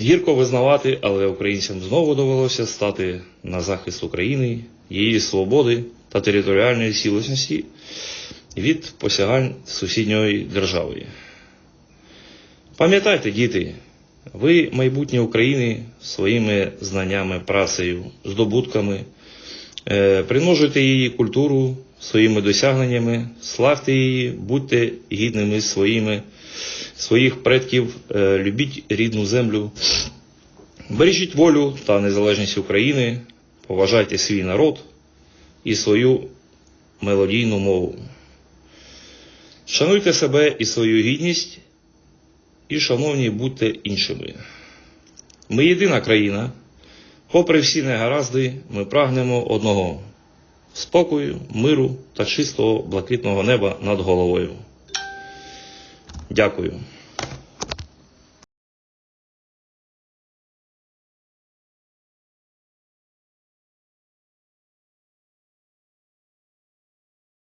Гірко визнавати, але українцям знову довелося стати на захист України, її свободи та територіальної цілісності від посягань сусідньої держави. Пам'ятайте, діти, ви майбутнє України своїми знаннями, працею, здобутками, е, примножуйте її культуру своїми досягненнями, славте її, будьте гідними своїми, своїх предків, е, любіть рідну землю, бережіть волю та незалежність України, поважайте свій народ і свою мелодійну мову. Шануйте себе і свою гідність, і, шановні, будьте іншими. Ми єдина країна. Попри всі негаразди, ми прагнемо одного спокою, миру та чистого блакитного неба над головою. Дякую.